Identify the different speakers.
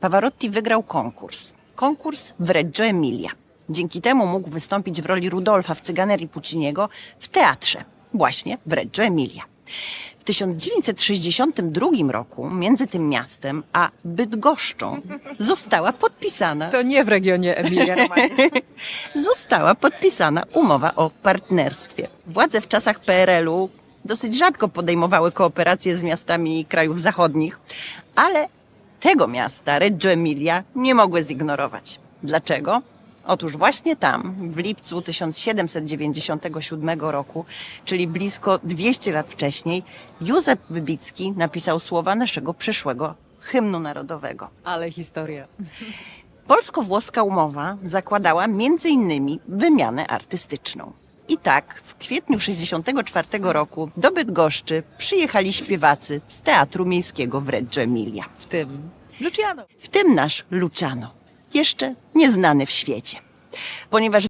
Speaker 1: Pavarotti wygrał konkurs. Konkurs w Reggio Emilia. Dzięki temu mógł wystąpić w roli Rudolfa w Cyganerii Pucciniego w teatrze, właśnie w Reggio Emilia. W 1962 roku między tym miastem a Bydgoszczą została podpisana
Speaker 2: To nie w regionie Emilia
Speaker 1: została podpisana umowa o partnerstwie. Władze w czasach PRL-u dosyć rzadko podejmowały kooperacje z miastami krajów zachodnich, ale tego miasta, Reggio Emilia, nie mogły zignorować. Dlaczego? Otóż właśnie tam, w lipcu 1797 roku, czyli blisko 200 lat wcześniej, Józef Wybicki napisał słowa naszego przyszłego hymnu narodowego.
Speaker 2: Ale historia.
Speaker 1: Polsko-włoska umowa zakładała innymi wymianę artystyczną. I tak w kwietniu 1964 roku do Bydgoszczy przyjechali śpiewacy z Teatru Miejskiego w Reggio Emilia.
Speaker 2: W tym Luciano.
Speaker 1: W tym nasz Luciano, jeszcze nieznany w świecie. Ponieważ